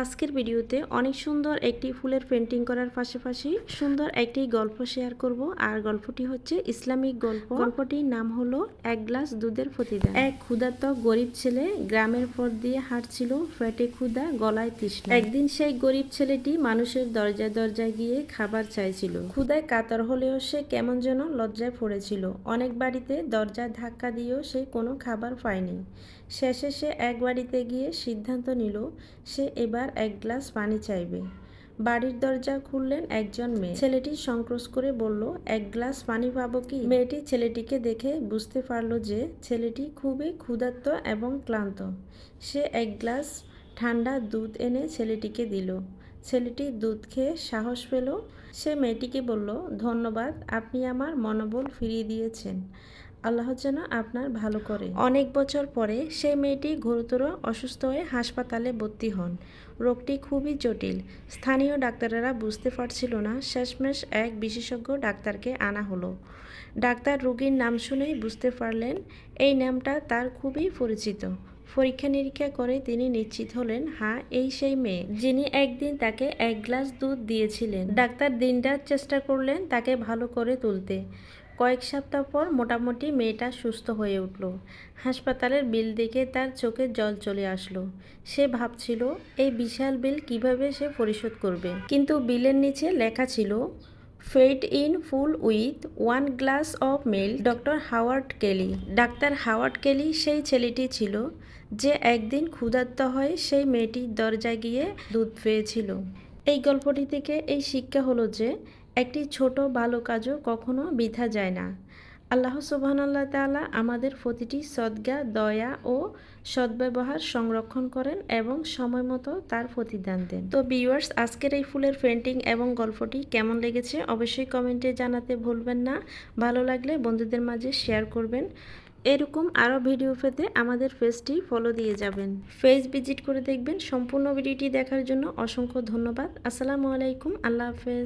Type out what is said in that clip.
আজকের ভিডিওতে অনেক সুন্দর একটি ফুলের পেন্টিং করার পাশাপাশি সুন্দর একটি গল্প শেয়ার করব। আর গল্পটি হচ্ছে ইসলামিক গল্প। গল্পটির নাম হলো এক গ্লাস দুধের প্রতিদান। এক ক্ষুধার্ত গরিব ছেলে গ্রামের পথ দিয়ে হাঁটছিল পেটে ক্ষুধা গলায় তৃষ্ণা। একদিন সেই গরিব ছেলেটি মানুষের দরজায় দরজায় গিয়ে খাবার চাইছিল। ক্ষুধায় কাতর হলেও সে কেমন যেন লজ্জায় পড়েছিল। অনেক বাড়িতে দরজায় ধাক্কা দিয়েও সে কোনো খাবার পায়নি। শেষে সে এক বাড়িতে গিয়ে সিদ্ধান্ত নিল, সে এবার এক গ্লাস পানি চাইবে। বাড়ির দরজা খুললেন একজন মেয়ে। ছেলেটি সংক্রোশ করে বলল, এক গ্লাস পানি পাবো কি? মেয়েটি ছেলেটিকে দেখে বুঝতে পারল যে ছেলেটি খুবই ক্ষুধার্ত এবং ক্লান্ত। সে এক গ্লাস ঠান্ডা দুধ এনে ছেলেটিকে দিল। ছেলেটি দুধ খেয়ে সাহস পেল। সে মেয়েটিকে বলল, ধন্যবাদ, আপনি আমার মনোবল ফিরিয়ে দিয়েছেন। আল্লাহ যেন আপনার ভালো করে। অনেক বছর পরে সেই মেয়েটি গুরুতর অসুস্থ হয়ে হাসপাতালে ভর্তি হন। রোগটি খুবই জটিল। স্থানীয় ডাক্তারেরা বুঝতে পারছিল না শেষমেশ এক বিশেষজ্ঞ ডাক্তারকে আনা হলো। ডাক্তার রোগীর নাম শুনেই বুঝতে পারলেন, এই নামটা তার খুবই পরিচিত। পরীক্ষা নিরীক্ষা করে তিনি নিশ্চিত হলেন হ্যাঁ এই সেই মেয়ে, যিনি একদিন তাকে এক গ্লাস দুধ দিয়েছিলেন। ডাক্তার দিনরাত চেষ্টা করলেন তাকে ভালো করে তুলতে। কয়েক সপ্তাহ পর মোটামুটি মেয়েটা সুস্থ হয়ে উঠল। হাসপাতালের বিল দেখে তার চোখে জল চলে আসলো। সে ভাবছিল, এই বিশাল বিল কীভাবে সে পরিশোধ করবে? কিন্তু বিলের নিচে লেখা ছিল, fed in full with one glass of milk, doctor Howard Kelly. Doctor Howard Kelly সেই ছেলেটি ছিল, যে একদিন ক্ষুধার্ত হয়ে সেই মেয়েটির দরজায় গিয়ে দুধ পেয়েছিল। এই গল্পটি থেকে এই শিক্ষা হলো যে একটি ছোট ভালো কাজও কখনো বৃথা যায় না। আল্লাহ সুবহান আল্লাহ তালা আমাদের প্রতিটি সদ্গা, দয়া ও সদ্ব্যবহার সংরক্ষণ করেন এবং সময় মতো তার প্রতিদান দেন। তো ভিউয়ার্স আজকের এই ফুলের পেন্টিং এবং গল্পটি কেমন লেগেছে অবশ্যই কমেন্টে জানাতে ভুলবেন না। ভালো লাগলে বন্ধুদের মাঝে শেয়ার করবেন। এরকম আরও ভিডিও পেতে আমাদের পেজটি ফলো দিয়ে যাবেন। পেজ ভিজিট করে দেখবেন। সম্পূর্ণ ভিডিওটি দেখার জন্য অসংখ্য ধন্যবাদ। আসসালামু আলাইকুম। আল্লাহ হাফেজ।